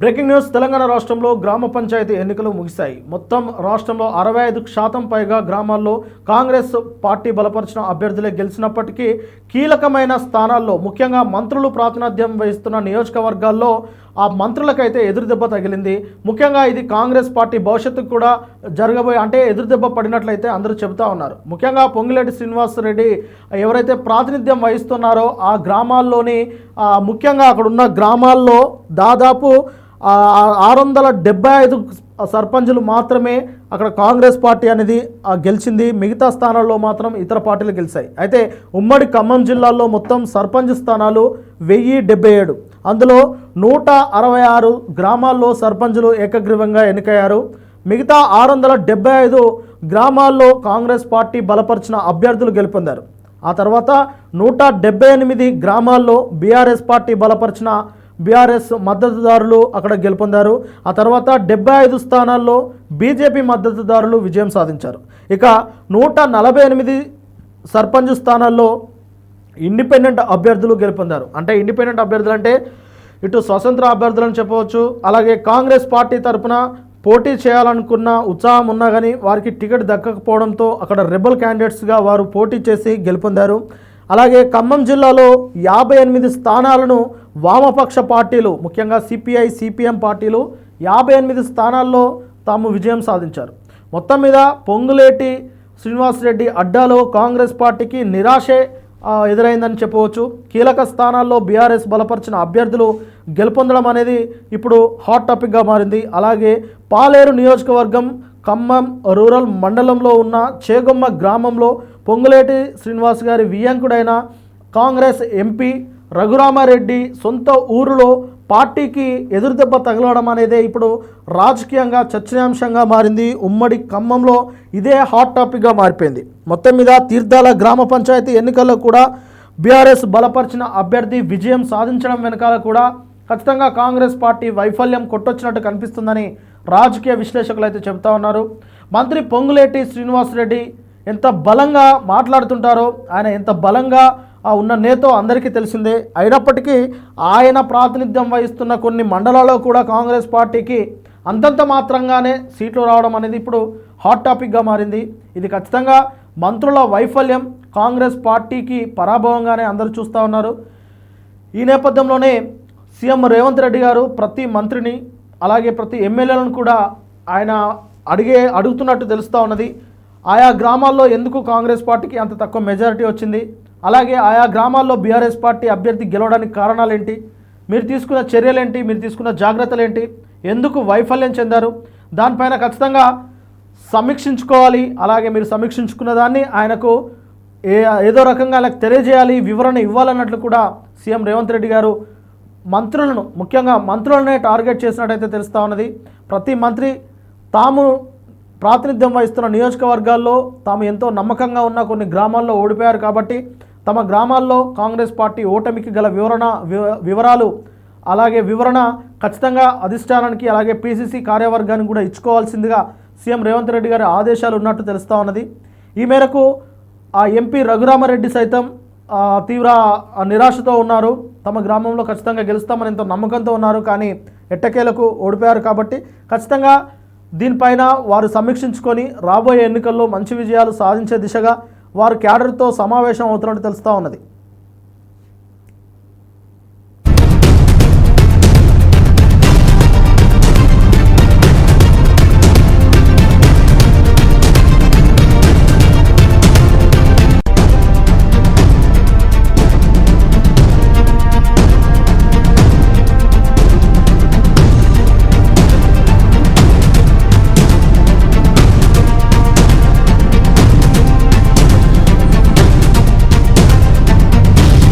Breaking news Telangana రాష్ట్రంలో గ్రామ పంచాయతీ ఎన్నికలు ముగిశాయి. మొత్తం రాష్ట్రంలో అరవై ఐదు శాతం పైగా గ్రామాల్లో కాంగ్రెస్ పార్టీ బలపరిచిన అభ్యర్థులే గెలిచినప్పటికీ కీలకమైన స్థానాల్లో ముఖ్యంగా మంత్రులు ప్రాతినిధ్యం వహిస్తున్న నియోజకవర్గాల్లో ఆ మంత్రులకైతే ఎదురుదెబ్బ తగిలింది. ముఖ్యంగా ఇది కాంగ్రెస్ పార్టీ భవిష్యత్తుకు కూడా జరగబోయే అంటే ఎదురుదెబ్బ పడినట్లయితే అందరూ చెబుతా ఉన్నారు. ముఖ్యంగా పొంగులేటి శ్రీనివాసరెడ్డి ఎవరైతే ప్రాతినిధ్యం వహిస్తున్నారో ఆ గ్రామాల్లోని ముఖ్యంగా అక్కడ ఉన్న గ్రామాల్లో దాదాపు ఆరు వందల డెబ్బై ఐదు సర్పంచులు మాత్రమే అక్కడ కాంగ్రెస్ పార్టీ అనేది గెలిచింది. మిగతా స్థానాల్లో మాత్రం ఇతర పార్టీలు గెలిచాయి. అయితే ఉమ్మడి ఖమ్మం జిల్లాలో మొత్తం సర్పంచ్ స్థానాలు వెయ్యి డెబ్బై ఏడు. అందులో నూట అరవై ఆరు గ్రామాల్లో సర్పంచులు ఏకగ్రీవంగా ఎన్నికయ్యారు. మిగతా ఆరు వందల డెబ్బై ఐదు గ్రామాల్లో కాంగ్రెస్ పార్టీ బలపరిచిన అభ్యర్థులు గెలుపొందారు. ఆ తర్వాత నూట డెబ్బై ఎనిమిది గ్రామాల్లో బీఆర్ఎస్ పార్టీ బలపరిచిన బీఆర్ఎస్ మద్దతుదారులు అక్కడ గెలుపొందారు. ఆ తర్వాత డెబ్బై ఐదు స్థానాల్లో బీజేపీ మద్దతుదారులు విజయం సాధించారు. ఇక నూట నలభై ఎనిమిది సర్పంచ్ స్థానాల్లో ఇండిపెండెంట్ అభ్యర్థులు గెలుపొందారు. అంటే ఇండిపెండెంట్ అభ్యర్థులు అంటే ఇటు స్వతంత్ర అభ్యర్థులను చెప్పవచ్చు అలాగే కాంగ్రెస్ పార్టీ తరపున పోటీ చేయాలనుకున్న ఉత్సాహం ఉన్నా కానీ వారికి టికెట్ దక్కకపోవడంతో అక్కడ రెబల్ క్యాండిడేట్స్గా వారు పోటీ చేసి గెలుపొందారు. అలాగే ఖమ్మం జిల్లాలో యాభై ఎనిమిది స్థానాలను వామపక్ష పార్టీలు ముఖ్యంగా సిపిఐ సిపిఎం పార్టీలు యాభై ఎనిమిది స్థానాల్లో తాము విజయం సాధించారు. మొత్తం మీద పొంగులేటి శ్రీనివాసరెడ్డి అడ్డాలో కాంగ్రెస్ పార్టీకి నిరాశే ఎదురైందని చెప్పవచ్చు. కీలక స్థానాల్లో బీఆర్ఎస్ బలపరిచిన అభ్యర్థులు గెలుపొందడం అనేది ఇప్పుడు హాట్ టాపిక్గా మారింది. అలాగే పాలేరు నియోజకవర్గం ఖమ్మం రూరల్ మండలంలో ఉన్న చేగొమ్మ గ్రామంలో పొంగులేటి శ్రీనివాస్ గారి వియంకుడైన కాంగ్రెస్ ఎంపీ రఘురామారెడ్డి సొంత ఊరిలో పార్టీకి ఎదురుదెబ్బ తగలడం అనేది ఇప్పుడు రాజకీయంగా చర్చనీయాంశంగా మారింది. ఉమ్మడి ఖమ్మంలో ఇదే హాట్ టాపిక్గా మారిపోయింది. మొత్తం మీద తీర్థాల గ్రామ పంచాయతీ ఎన్నికల్లో కూడా బీఆర్ఎస్ బలపరిచిన అభ్యర్థి విజయం సాధించడం వెనకాల కూడా ఖచ్చితంగా కాంగ్రెస్ పార్టీ వైఫల్యం కొట్టొచ్చినట్టు కనిపిస్తుందని రాజకీయ విశ్లేషకులు అయితే చెబుతా ఉన్నారు. మంత్రి పొంగులేటి శ్రీనివాసరెడ్డి ఎంత బలంగా మాట్లాడుతుంటారో ఆయన ఎంత బలంగా ఉన్న నేతో అందరికీ తెలిసిందే. అయినప్పటికీ ఆయన ప్రాతినిధ్యం వహిస్తున్న కొన్ని మండలాల్లో కూడా కాంగ్రెస్ పార్టీకి అంతంత మాత్రంగానే సీట్లు రావడం అనేది ఇప్పుడు హాట్ టాపిక్గా మారింది. ఇది ఖచ్చితంగా మంత్రుల వైఫల్యం. కాంగ్రెస్ పార్టీకి పరాభవంగానే అందరూ చూస్తూ ఉన్నారు. ఈ నేపథ్యంలోనే సీఎం రేవంత్ రెడ్డి గారు ప్రతి మంత్రిని అలాగే ప్రతి ఎమ్మెల్యేలను కూడా ఆయన అడిగే అడుగుతున్నట్టు తెలుస్తూ ఉన్నది. ఆయా గ్రామాల్లో ఎందుకు కాంగ్రెస్ పార్టీకి అంత తక్కువ మెజారిటీ వచ్చింది? అలాగే ఆయా గ్రామాల్లో బీఆర్ఎస్ పార్టీ అభ్యర్థి గెలవడానికి కారణాలు ఏంటి మీరు తీసుకున్న చర్యలేంటి? మీరు తీసుకున్న జాగ్రత్తలు ఏంటి ఎందుకు వైఫల్యం చెందారు? దానిపైన ఖచ్చితంగా సమీక్షించుకోవాలి. అలాగే మీరు సమీక్షించుకున్న దాన్ని ఆయనకు ఏ ఏదో రకంగా ఆయనకు తెలియజేయాలి వివరణ ఇవ్వాలన్నట్లు కూడా సీఎం రేవంత్ రెడ్డి గారు మంత్రులను ముఖ్యంగా మంత్రులనే టార్గెట్ చేసినట్టయితే తెలుస్తూ ఉన్నది. ప్రతి మంత్రి తాము ప్రాతినిధ్యం వహిస్తున్న నియోజకవర్గాల్లో తాము ఎంతో నమ్మకంగా ఉన్న కొన్ని గ్రామాల్లో ఓడిపోయారు కాబట్టి తమ గ్రామాల్లో కాంగ్రెస్ పార్టీ ఓటమికి గల వివరణ వివరాలు అలాగే వివరణ ఖచ్చితంగా అధిష్టానానికి అలాగే పీసీసీ కార్యవర్గానికి కూడా ఇచ్చుకోవాల్సిందిగా సీఎం రేవంత్ రెడ్డి గారి ఆదేశాలు ఉన్నట్టు తెలుస్తూ ఉన్నది. ఈ మేరకు ఆ ఎంపీ రఘురామరెడ్డి సైతం తీవ్ర నిరాశతో ఉన్నారు. తమ గ్రామంలో ఖచ్చితంగా గెలుస్తామని ఎంతో నమ్మకంతో ఉన్నారు కానీ ఎట్టకేలకు ఓడిపోయారు కాబట్టి ఖచ్చితంగా దీనిపైన వారు సమీక్షించుకొని రాబోయే ఎన్నికల్లో మంచి విజయాలు సాధించే దిశగా వారు క్యాడర్తో సమావేశం అవుతున్నట్టు తెలుస్తూ ఉన్నది.